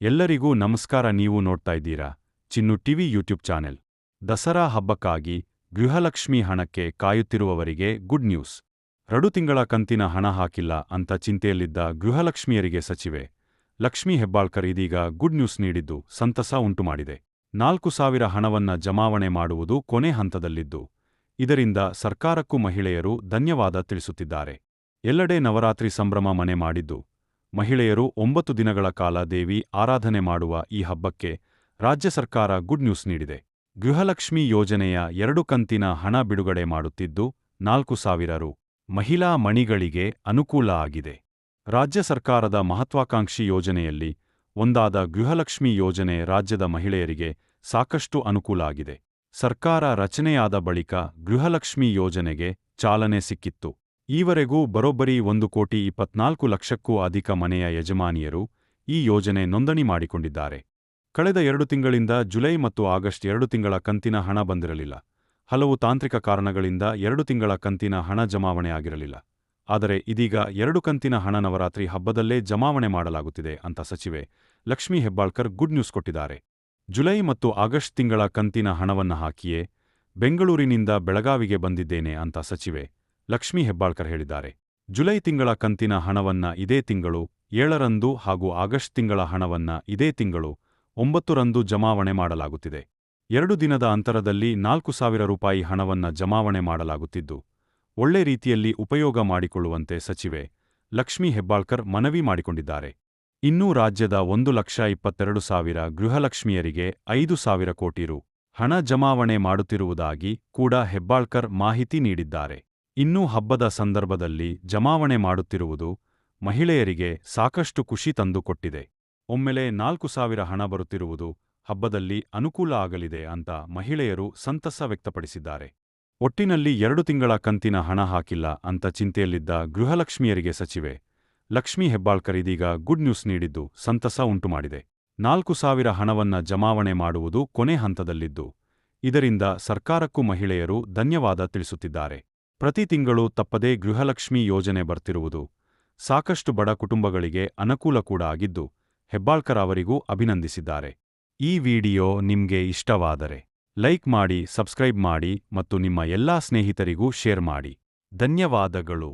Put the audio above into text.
ಎಲ್ಲರಿಗೂ ನಮಸ್ಕಾರ ನೀವು ನೋಡ್ತಾ ಇದ್ದೀರಾ Chinnu TV YouTube channel. Dasara ಹಬ್ಬಕ್ಕಾಗಿ Gruhalakshmi ಹಣಕ್ಕೆ ಕಾಯುತ್ತಿರುವವರಿಗೆ ಗುಡ್ ನ್ಯೂಸ್. ರಡು ತಿಂಗಳ ಕಂತಿನ ಹಣ ಹಾಕಿಲ್ಲ ಅಂತ ಚಿಂತೆಯಲ್ಲಿದ್ದ ಗೃಹಲಕ್ಷ್ಮಿಯರಿಗೆ ಸಚಿವೆ. ಲಕ್ಷ್ಮಿ ಹೆಬ್ಬಾಳ್ಕರ್ ಇದೀಗ ಗುಡ್ ನ್ಯೂಸ್ ನೀಡಿದ್ದು ಸಂತಸ ಉಂಟುಮಾಡಿದೆ. ನಾಲ್ಕು ಸಾವಿರ ಹಣವನ್ನ ಜಮಾವಣೆ ಮಾಡುವುದು ಕೊನೆ ಹಂತದಲ್ಲಿದ್ದು, ಇದರಿಂದ ಸರ್ಕಾರಕ್ಕೂ ಮಹಿಳೆಯರು ಧನ್ಯವಾದ ತಿಳಿಸುತ್ತಿದ್ದಾರೆ. ಎಲ್ಲೆಡೆ ನವರಾತ್ರಿ ಸಂಭ್ರಮ ಮನೆ ಮಾಡಿದ್ದು ಮಹಿಳೆಯರು ಒಂಬತ್ತು ದಿನಗಳ ಕಾಲ ದೇವಿ ಆರಾಧನೆ ಮಾಡುವ ಈ ಹಬ್ಬಕ್ಕೆ ರಾಜ್ಯ ಸರ್ಕಾರ ಗುಡ್ ನ್ಯೂಸ್ ನೀಡಿದೆ. ಗೃಹಲಕ್ಷ್ಮಿ ಯೋಜನೆಯ ಎರಡು ಕಂತಿನ ಹಣ ಬಿಡುಗಡೆ ಮಾಡುತ್ತಿದ್ದು, ನಾಲ್ಕು ಸಾವಿರ ರು ಮಹಿಳಾ ಮಣಿಗಳಿಗೆ ಅನುಕೂಲ ಆಗಿದೆ. ರಾಜ್ಯ ಸರ್ಕಾರದ ಮಹತ್ವಾಕಾಂಕ್ಷಿ ಯೋಜನೆಯಲ್ಲಿ ಒಂದಾದ ಗೃಹಲಕ್ಷ್ಮಿ ಯೋಜನೆ ರಾಜ್ಯದ ಮಹಿಳೆಯರಿಗೆ ಸಾಕಷ್ಟು ಅನುಕೂಲ ಆಗಿದೆ. ಸರ್ಕಾರ ರಚನೆಯಾದ ಬಳಿಕ ಗೃಹಲಕ್ಷ್ಮಿ ಯೋಜನೆಗೆ ಚಾಲನೆ ಸಿಕ್ಕಿತ್ತು. ಈವರೆಗೂ ಬರೋಬ್ಬರಿ ಒಂದು ಕೋಟಿ ಇಪ್ಪತ್ನಾಲ್ಕು ಲಕ್ಷಕ್ಕೂ ಅಧಿಕ ಮನೆಯ ಯಜಮಾನಿಯರು ಈ ಯೋಜನೆ ನೋಂದಣಿ ಮಾಡಿಕೊಂಡಿದ್ದಾರೆ. ಕಳೆದ ಎರಡು ತಿಂಗಳಿಂದ ಜುಲೈ ಮತ್ತು ಆಗಸ್ಟ್ ಎರಡು ತಿಂಗಳ ಕಂತಿನ ಹಣ ಬಂದಿರಲಿಲ್ಲ. ಹಲವು ತಾಂತ್ರಿಕ ಕಾರಣಗಳಿಂದ ಎರಡು ತಿಂಗಳ ಕಂತಿನ ಹಣ ಜಮಾವಣೆ ಆಗಿರಲಿಲ್ಲ. ಆದರೆ ಇದೀಗ ಎರಡು ಕಂತಿನ ಹಣ ನವರಾತ್ರಿ ಹಬ್ಬದಲ್ಲೇ ಜಮಾವಣೆ ಮಾಡಲಾಗುತ್ತಿದೆ ಅಂತ ಸಚಿವೆ ಲಕ್ಷ್ಮೀ ಹೆಬ್ಬಾಳ್ಕರ್ ಗುಡ್ ನ್ಯೂಸ್ ಕೊಟ್ಟಿದ್ದಾರೆ. ಜುಲೈ ಮತ್ತು ಆಗಸ್ಟ್ ತಿಂಗಳ ಕಂತಿನ ಹಣವನ್ನು ಹಾಕಿಯೇ ಬೆಂಗಳೂರಿನಿಂದ ಬೆಳಗಾವಿಗೆ ಬಂದಿದ್ದೇನೆ ಅಂತ ಸಚಿವೆ ಲಕ್ಷ್ಮೀ ಹೆಬ್ಬಾಳ್ಕರ್ ಹೇಳಿದ್ದಾರೆ. ಜುಲೈ ತಿಂಗಳ ಕಂತಿನ ಹಣವನ್ನ ಇದೇ ತಿಂಗಳು, ಏಳರಂದು ಹಾಗೂ ಆಗಸ್ಟ್ ತಿಂಗಳ ಹಣವನ್ನ ಇದೇ ತಿಂಗಳು, ಒಂಬತ್ತರಂದು ಜಮಾವಣೆ ಮಾಡಲಾಗುತ್ತಿದೆ. ಎರಡು ದಿನದ ಅಂತರದಲ್ಲಿ ನಾಲ್ಕು ಸಾವಿರ ರೂಪಾಯಿ ಹಣವನ್ನ ಜಮಾವಣೆ ಮಾಡಲಾಗುತ್ತಿದ್ದು, ಒಳ್ಳೆ ರೀತಿಯಲ್ಲಿ ಉಪಯೋಗ ಮಾಡಿಕೊಳ್ಳುವಂತೆ ಸಚಿವೆ ಲಕ್ಷ್ಮೀ ಹೆಬ್ಬಾಳ್ಕರ್ ಮನವಿ ಮಾಡಿಕೊಂಡಿದ್ದಾರೆ. ಇನ್ನೂ ರಾಜ್ಯದ ಒಂದು ಲಕ್ಷ ಇಪ್ಪತ್ತೆರಡು ಸಾವಿರ ಗೃಹಲಕ್ಷ್ಮಿಯರಿಗೆ ಐದು ಸಾವಿರ ಕೋಟಿ ರು ಹಣ ಜಮಾವಣೆ ಮಾಡುತ್ತಿರುವುದಾಗಿ ಕೂಡ ಹೆಬ್ಬಾಳ್ಕರ್ ಮಾಹಿತಿ ನೀಡಿದ್ದಾರೆ. ಇನ್ನೂ ಹಬ್ಬದ ಸಂದರ್ಭದಲ್ಲಿ ಜಮಾವಣೆ ಮಾಡುತ್ತಿರುವುದು ಮಹಿಳೆಯರಿಗೆ ಸಾಕಷ್ಟು ಖುಷಿ ತಂದುಕೊಟ್ಟಿದೆ. ಒಮ್ಮೆಲೆ ನಾಲ್ಕು ಸಾವಿರ ಹಣ ಬರುತ್ತಿರುವುದು ಹಬ್ಬದಲ್ಲಿ ಅನುಕೂಲ ಆಗಲಿದೆ ಅಂತ ಮಹಿಳೆಯರು ಸಂತಸ ವ್ಯಕ್ತಪಡಿಸಿದ್ದಾರೆ. ಒಟ್ಟಿನಲ್ಲಿ ಎರಡು ತಿಂಗಳ ಕಂತಿನ ಹಣ ಹಾಕಿಲ್ಲ ಅಂತ ಚಿಂತೆಯಲ್ಲಿದ್ದ ಗೃಹಲಕ್ಷ್ಮಿಯರಿಗೆ ಸಚಿವೆ, ಲಕ್ಷ್ಮೀ ಹೆಬ್ಬಾಳ್ಕರ್ ಇದೀಗ ಗುಡ್ ನ್ಯೂಸ್ ನೀಡಿದ್ದು ಸಂತಸ ಉಂಟುಮಾಡಿದೆ. ನಾಲ್ಕು ಸಾವಿರ ಹಣವನ್ನ ಜಮಾವಣೆ ಮಾಡುವುದು ಕೊನೆ ಹಂತದಲ್ಲಿದ್ದು, ಇದರಿಂದ ಸರ್ಕಾರಕ್ಕೂ ಮಹಿಳೆಯರು ಧನ್ಯವಾದ ತಿಳಿಸುತ್ತಿದ್ದಾರೆ. ಪ್ರತಿ ತಿಂಗಳು ತಪ್ಪದೇ ಗೃಹಲಕ್ಷ್ಮಿ ಯೋಜನೆ ಬರ್ತಿರುವುದು ಸಾಕಷ್ಟು ಬಡ ಕುಟುಂಬಗಳಿಗೆ ಅನುಕೂಲ ಕೂಡ ಆಗಿದ್ದು ಹೆಬ್ಬಾಳ್ಕರ್ ಅವರಿಗೂ ಅಭಿನಂದಿಸಿದ್ದಾರೆ. ಈ ವಿಡಿಯೋ ನಿಮ್ಗೆ ಇಷ್ಟವಾದರೆ ಲೈಕ್ ಮಾಡಿ, ಸಬ್ಸ್ಕ್ರೈಬ್ ಮಾಡಿ ಮತ್ತು ನಿಮ್ಮ ಎಲ್ಲಾ ಸ್ನೇಹಿತರಿಗೂ ಶೇರ್ ಮಾಡಿ. ಧನ್ಯವಾದಗಳು.